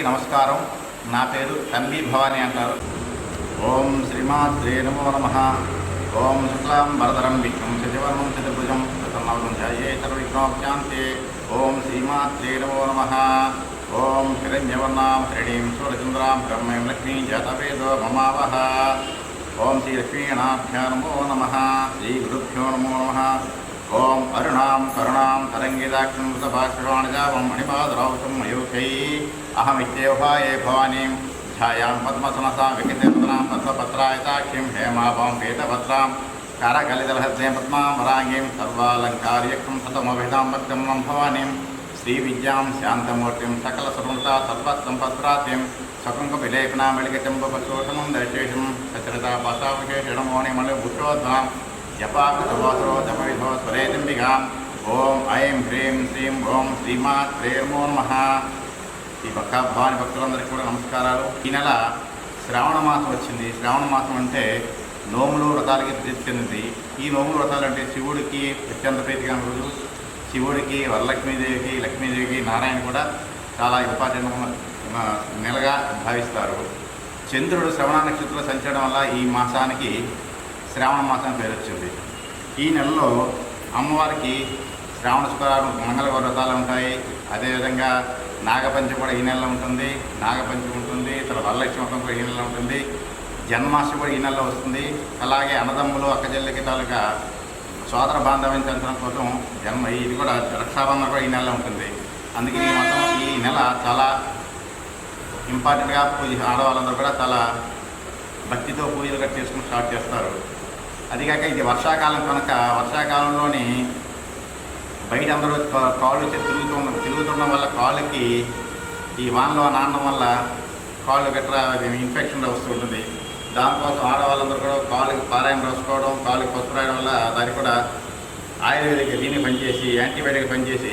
అందరికీ నమస్కారం. నా పేరు తంబి భవాని అంటారు. ఓం శ్రీమాత్రే నమో నమ. ఓం శుక్లాం వరదరం విష్ణుం శశివర్ణం చతుర్భుజం ప్రసన్నవరం ధ్యాయేతర విఘ్నోభ్యాంతే ఓం శ్రీమాత్రే నమో నమ. ఓం హిరణ్యవర్ణాం శ్రేణీం సూరచంద్రాం బ్రహ్మం లక్ష్మీ జాతవేదో మమావహ ఓం శ్రీ లక్ష్మీగణాభ్యో నమో నమ. శ్రీ గురుభ్యో నమో నమ. ఓం అరుణాం కరుణాం తరంగిదాక్షం మృతభాషవాణజావం మణిపాదరావుతం మయూఖై. అహమిత్యేవాయే భవానీం. ధ్యాయాం పద్మసనసాం వికితేపదనాం పద్మపత్రాయతాక్షిం హేమాభాం పీతపత్రాం కరకలిదలహస్యం పద్మాంబరాంగీం సర్వాలంకార్యక్రం సతమభిధాం భక్తం నం భవానీం. శ్రీవిద్యాం శాంతమూర్తిం సకల సర్వతా సర్వసంపత్రాత్యం సకుంక విలేపనా దశేషం సచరిత భాషావిశేషణమోనిమలు భూషోద్వాం జపాకృతవాసరో జపవిధో ఓం ఐం హ్రీం శ్రీం ఓం శ్రీమాత్ ప్రేమో నమ ఈ భక్త భవాని భక్తులందరికీ కూడా నమస్కారాలు. ఈ నెల శ్రావణ మాసం వచ్చింది. శ్రావణ మాసం అంటే నోములు వ్రతాలకి ప్రసిద్ధి చెందింది ఈ నోములు వ్రతాలు అంటే శివుడికి అత్యంత ప్రీతిగా రోజు. శివుడికి వరలక్ష్మీదేవికి లక్ష్మీదేవికి నారాయణ కూడా చాలా ఇంపార్టెంట్ నెలగా భావిస్తారు. చంద్రుడు శ్రవణ నక్షత్రంలో సంచడం వల్ల ఈ మాసానికి శ్రావణ మాసం పేరు వచ్చింది. ఈ నెలలో అమ్మవారికి శ్రావణ శుక్రవారం మంగళవారం వ్రతాలు ఉంటాయి. అదేవిధంగా నాగపంచమి కూడా ఈ నెలలో ఉంటుంది. నాగపంచమి ఉంటుంది. తర్వాత వరలక్ష్మి వ్రతం కూడా ఈ నెలలో ఉంటుంది. జన్మాష్టమి కూడా ఈ నెలలో వస్తుంది. అలాగే అన్నదమ్ములు అక్కజల్లికి తాలూకా సోదర బాంధవ్యం చెందడం కోసం జన్మ ఇది కూడా రక్షాబంధన కూడా ఈ నెలలో ఉంటుంది. అందుకే ఈ మొత్తం ఈ నెల చాలా ఇంపార్టెంట్గా పూజ ఆడవాళ్ళందరూ కూడా చాలా భక్తితో పూజలు కట్టి చేసుకుని స్టార్ట్ చేస్తారు. అదిగాక ఇది వర్షాకాలం కనుక వర్షాకాలంలోని బయట అందరూ కాళ్ళు తిరుగుతూ తిరుగుతుండడం వల్ల కాళ్ళకి ఈ వానలో నానడం వల్ల కాళ్ళు గట్రా ఇన్ఫెక్షన్ వస్తూ ఉంటుంది. దానికోసం ఆడవాళ్ళందరూ కూడా కాళ్ళకి పారాయణ రాసుకోవడం కాళ్ళకి పసుపు రాయడం వల్ల దాన్ని కూడా ఆయుర్వేదిక్ దీన్ని పనిచేసి యాంటీబయాటిక్ పనిచేసి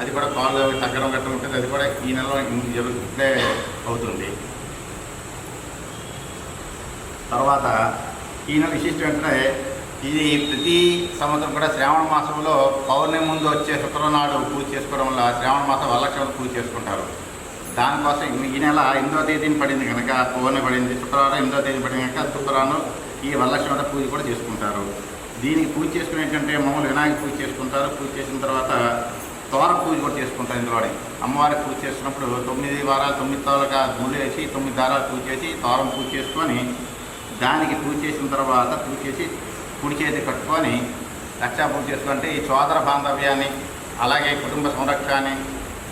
అది కూడా కాళ్ళు తగ్గడం గట్రా ఉంటుంది. అది కూడా ఈ నెలలో జరుగుతుంటే అవుతుంది. తర్వాత ఈయన విశిష్టం ఏంటంటే ఇది ప్రతి సంవత్సరం కూడా శ్రావణ మాసంలో పౌర్ణమి ముందు వచ్చే శుక్రనాడు పూజ చేసుకోవడం వల్ల శ్రావణ మాసం వరలక్ష్మి పూజ చేసుకుంటారు. దానికోసం ఈ- నెల ఎనిమిదో తేదీని పడింది కనుక పౌర్ణమి పడింది శుక్రవారం ఎనిమిదో తేదీ పడింది కనుక శుక్రవారం ఈ వరలక్ష్మి పూజ కూడా చేసుకుంటారు. దీనికి పూజ చేసుకునేటంటే ఏంటంటే మామూలు వినాయక పూజ చేసుకుంటారు. పూజ చేసిన తర్వాత తోర పూజ కూడా చేసుకుంటారు ఇందులోని అమ్మవారి పూజ చేసినప్పుడు తొమ్మిది వారాలు తొమ్మిది తోరగా గుళ్ళు వేసి తొమ్మిది దారాలు పూజ చేసి తోరం పూజ చేసుకొని దానికి పూజ చేసిన తర్వాత పూజ చేసి కుడి చేతి కట్టుకొని రక్షా పూజ చేసుకుంటే ఈ సోదర బాంధవ్యాన్ని అలాగే కుటుంబ సంరక్షణని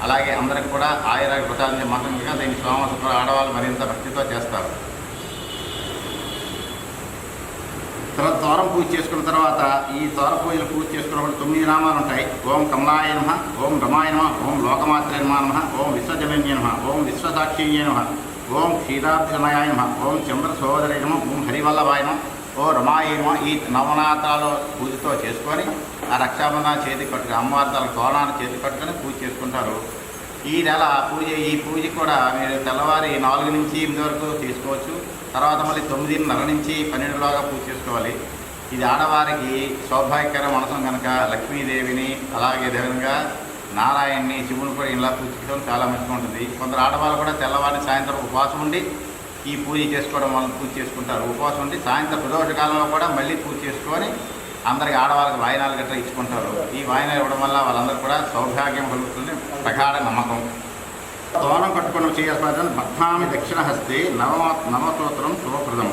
అలాగే అందరికి కూడా ఆయురాగ్య ప్రసాదించే మాత్రంగా దీన్ని సోమశుక్ర ఆడవాళ్ళు మరింత భక్తితో చేస్తారు. తర్వాత తోరం పూజ చేసుకున్న తర్వాత ఈ తోర పూజలు పూజ చేసుకున్నప్పుడు తొమ్మిది నామాలు ఉంటాయి. ఓం కమలాయ నమ ఓం రమాయ నమ ఓం లోకమాత్రే నమ ఓం విశ్వజనన్య నమ ఓం విశ్వసాక్షిణ్య నమ. ఓం క్షీరాబ్దినయాయ నమ. ఓం చంద్ర సోదరి నమ. ఓం హరివల్లభాయ నమ. ఓ రమాయ నమ. ఈ నవనాథాలు పూజతో చేసుకొని ఆ రక్షాబంధన చేతి కట్టుకుని అమ్మవార్తల తోరణాన్ని చేతి కట్టుకొని పూజ చేసుకుంటారు. ఈ నెల పూజ ఈ పూజ కూడా మీరు తెల్లవారి నాలుగు నుంచి ఎనిమిది వరకు తీసుకోవచ్చు. తర్వాత మళ్ళీ తొమ్మిదిన్నర నుంచి పన్నెండులోగా పూజ చేసుకోవాలి. ఇది ఆడవారికి సౌభాగ్యకర మనసం కనుక లక్ష్మీదేవిని అలాగే విధంగా నారాయణ్ణి శివుని కూడా ఇలా పూజించడం చాలా మంచిగా ఉంటుంది. కొందరు ఆడవాళ్ళు కూడా తెల్లవారి సాయంత్రం ఉపవాసం ఉండి ఈ పూజ చేసుకోవడం వల్ల పూజ చేసుకుంటారు. ఉపవాసం ఉండి సాయంత్రం ప్రదోష కాలంలో కూడా మళ్ళీ పూజ చేసుకొని అందరికి ఆడవాళ్ళకి వాయినాలు గట్రా ఇచ్చుకుంటారు. ఈ వాయినాలు ఇవ్వడం వల్ల వాళ్ళందరూ కూడా సౌభాగ్యం కలుగుతుంది. ప్రగాఢ నమ్మకం. తోరణం కట్టుకుని చేయాల్సిన భద్నామి దక్షిణ హస్తే నవ నవసూత్రం శుభప్రదం.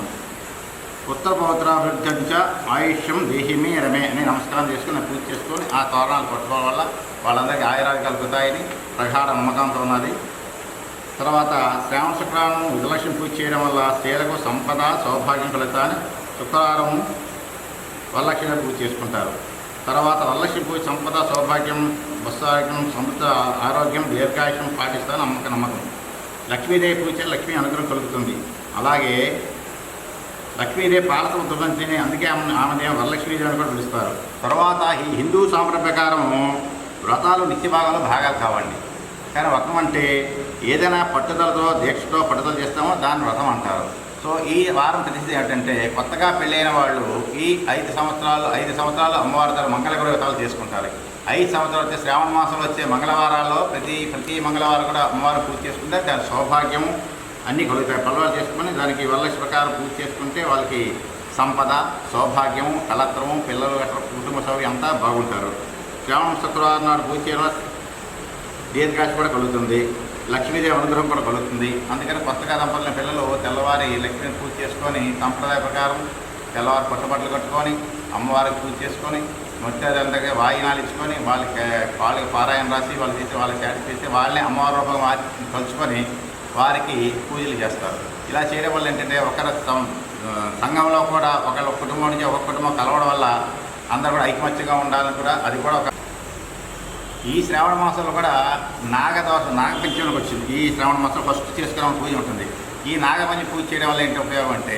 ఉత్తర పవిత్రాభివృద్ధి ఆయుష్యం దేహిమే రమే అని నమస్కారం చేసుకుని పూజ చేసుకొని ఆ తోరణాలు కట్టుకోవడం వల్ల వాళ్ళందరికీ ఆయురాలు కలుగుతాయని ప్రగాఢ నమ్మకంతో ఉన్నది. తర్వాత శ్రావణ శుక్రవారం విజయలక్ష్మి పూజ చేయడం వల్ల స్త్రీలకు సంపద సౌభాగ్యం కలుగుతాయని శుక్రవారం వరలక్ష్మి పూజ చేసుకుంటారు. తర్వాత వరలక్ష్మి పూజ సంపద సౌభాగ్యం వస్త్రాగ్యం సమృద్ధ ఆరోగ్యం దీర్ఘాయుష్యం పాటిస్తాను నమ్మక నమ్మకం. లక్ష్మీదేవి పూజ లక్ష్మీ అనుగ్రహం కలుగుతుంది. అలాగే లక్ష్మీదేవి పాలక దుర్గంతిని అందుకే ఆమె ఆమెదేమో వరలక్ష్మీదేవి అని కూడా పిలుస్తారు. తర్వాత ఈ హిందూ సాంప్రదాయ ప్రకారం వ్రతాలు నిత్య భాగంలో భాగాలు కావండి. కానీ వ్రతం అంటే ఏదైనా పట్టుదలతో దీక్షతో పట్టుదల చేస్తామో దాన్ని వ్రతం అంటారు. సో ఈ వారం తెలిసింది ఏంటంటే కొత్తగా పెళ్ళైన వాళ్ళు ఈ ఐదు సంవత్సరాలు ఐదు సంవత్సరాలు అమ్మవారి దగ్గర మంగళ వ్రతాలు చేసుకుంటారు ఐదు సంవత్సరాలు వచ్చే శ్రావణ మాసంలో వచ్చే మంగళవారాల్లో ప్రతి ప్రతి మంగళవారం కూడా అమ్మవారు పూజ చేసుకుంటే దాని సౌభాగ్యము అన్నీ కలుగుతాయి పల్లవాలు చేసుకుని దానికి వరలక్ష్మి ప్రకారం పూజ చేసుకుంటే వాళ్ళకి సంపద సౌభాగ్యము కలత్రము పిల్లలు గట్రా కుటుంబ సౌకర్యం అంతా బాగుంటారు. శ్రావణ శుక్రవారం నాడు పూజ చేయడం దీర్ఘాశ కూడా కలుగుతుంది. లక్ష్మీదేవి అనుగ్రహం కూడా కలుగుతుంది. అందుకని కొత్తగా దంపతుల పిల్లలు తెల్లవారి లక్ష్మిని పూజ చేసుకొని సంప్రదాయ ప్రకారం తెల్లవారు కొత్త బట్టలు కట్టుకొని అమ్మవారికి పూజ చేసుకొని ముత్యాదంతగా వాయినాలు ఇచ్చుకొని వాళ్ళకి వాళ్ళకి పారాయణ రాసి వాళ్ళు చేసి వాళ్ళకి శాటి చేసి వాళ్ళని అమ్మవారి రూపంగా మార్చి కలుసుకొని వారికి పూజలు చేస్తారు. ఇలా చేయడం వల్ల ఏంటంటే ఒకరి సం- సంఘంలో కూడా ఒకళ్ళ కుటుంబం నుంచి ఒక కుటుంబం కలవడం వల్ల అందరూ కూడా ఐకమత్యంగా ఉండాలని కూడా అది కూడా ఒక ఈ శ్రావణ మాసంలో కూడా నాగదోషం నాగపంచమికి వచ్చింది. ఈ శ్రావణ మాసం ఫస్ట్ చేసుకునే పూజ ఉంటుంది. ఈ నాగపంచ పూజ చేయడం వల్ల ఏంటి ఉపయోగం అంటే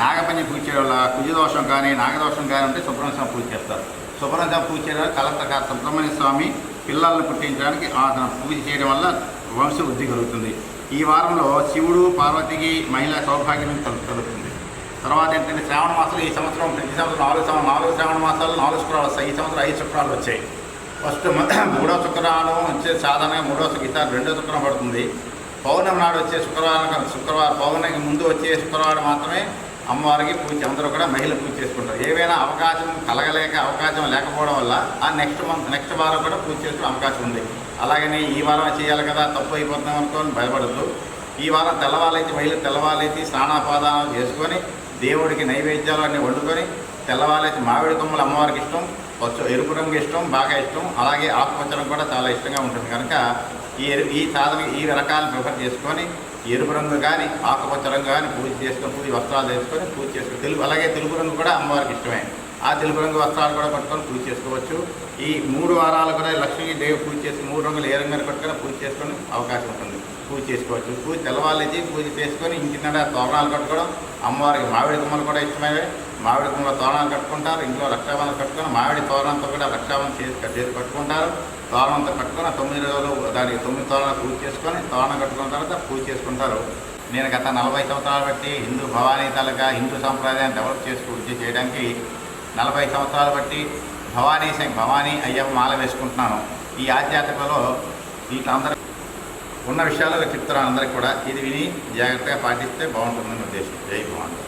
నాగపంచి పూజ చేయడం వల్ల కుజదోషం కానీ నాగదోషం కానీ ఉంటే సుబ్రహ్మణ్య స్వామి పూజ చేస్తారు. సుబ్రహ్మణ్య పూజ చేయడం వల్ల కలత్రకార సుబ్రహ్మణ్య స్వామి పిల్లల్ని పుట్టించడానికి అతను పూజ చేయడం వల్ల వంశ వృద్ధి కలుగుతుంది. ఈ వారంలో శివుడు పార్వతికి మహిళా సౌభాగ్యం కలుగుతుంది. తర్వాత ఏంటంటే శ్రావణ మాసాలు ఈ సంవత్సరం ప్రతి సంవత్సరం నాలుగు సంవత్సరం నాలుగు శ్రావణ మాసాలు నాలుగు శుక్రాలు వస్తాయి. ఈ సంవత్సరం ఐదు శుక్రాలు వచ్చాయి. ఫస్ట్ మూడో శుక్రవారం వచ్చే సాధారణంగా మూడో శుక్ర ఈసారి రెండో శుక్రం పడుతుంది. పౌర్ణమి నాడు వచ్చే శుక్రవారం శుక్రవారం పౌర్ణమికి ముందు వచ్చే శుక్రవారం మాత్రమే అమ్మవారికి పూజ అందరూ కూడా మహిళ పూజ చేసుకుంటారు. ఏవైనా అవకాశం కలగలేక అవకాశం లేకపోవడం వల్ల ఆ నెక్స్ట్ మంత్ నెక్స్ట్ వారం కూడా పూజ చేసుకునే అవకాశం ఉంది. అలాగనే ఈ వారం చేయాలి కదా తప్పు అయిపోతున్నాం అనుకోని భయపడద్దు. ఈ వారం తెల్లవాళ్ళైతే మహిళ తెల్లవాళ్ళైతే స్నానాపాదాలు చేసుకొని దేవుడికి నైవేద్యాలు అన్నీ వండుకొని తెల్లవాళ్ళైతే మామిడి కొమ్మలు అమ్మవారికి ఇష్టం పచ్చ ఎరుపు రంగు ఇష్టం బాగా ఇష్టం అలాగే ఆకుపచ్చడం కూడా చాలా ఇష్టంగా ఉంటుంది. కనుక ఈ ఎరు ఈ సాధన ఈ రకాలను ప్రిఫర్ చేసుకొని ఎరుపు రంగు కానీ ఆకుపచ్చ రంగు కానీ పూజ చేసుకొని పూజ వస్త్రాలు వేసుకొని పూజ చేసుకొని తెలుగు అలాగే తెలుపు రంగు కూడా అమ్మవారికి ఇష్టమే. ఆ తెలుపు రంగు వస్త్రాలు కూడా పట్టుకొని పూజ చేసుకోవచ్చు. ఈ మూడు వారాలు కూడా లక్ష్మీదేవి పూజ చేసి మూడు రంగులు ఏ రంగు పట్టుకొని పూజ చేసుకొని అవకాశం ఉంటుంది. పూజ చేసుకోవచ్చు. పూజ తెల్లవాళ్ళైతే పూజ చేసుకొని ఇంటి నిండా తోరణాలు కట్టుకోవడం. అమ్మవారికి మామిడి కొమ్మలు కూడా ఇష్టమైనవి. మామిడి కొమ్మల తోరణాలు కట్టుకుంటారు. ఇంట్లో రక్షాబంధం కట్టుకొని మామిడి తోరణంతో కూడా రక్షాబంధం చేసి చేసి కట్టుకుంటారు తోరణంతో కట్టుకొని తొమ్మిది రోజులు దానికి తొమ్మిది తోరణాలు పూజ చేసుకొని తోరణం కట్టుకున్న తర్వాత పూజ చేసుకుంటారు. నేను గత నలభై సంవత్సరాలు బట్టి హిందూ భవానీ తాలూకా హిందూ సంప్రదాయాన్ని డెవలప్ చేసి పూజ చేయడానికి నలభై సంవత్సరాలు బట్టి భవానీ సింగ్ భవానీ అయ్యప్ప మాల వేసుకుంటున్నాను. ఈ ఆధ్యాత్మికలో వీళ్ళందరూ ఉన్న విషయాలు చెప్తున్నాను అందరికి కూడా. ఇది విని జాగ్రత్తగా పాటిస్తే బాగుంటుందని ఉద్దేశం. జై భవానీ.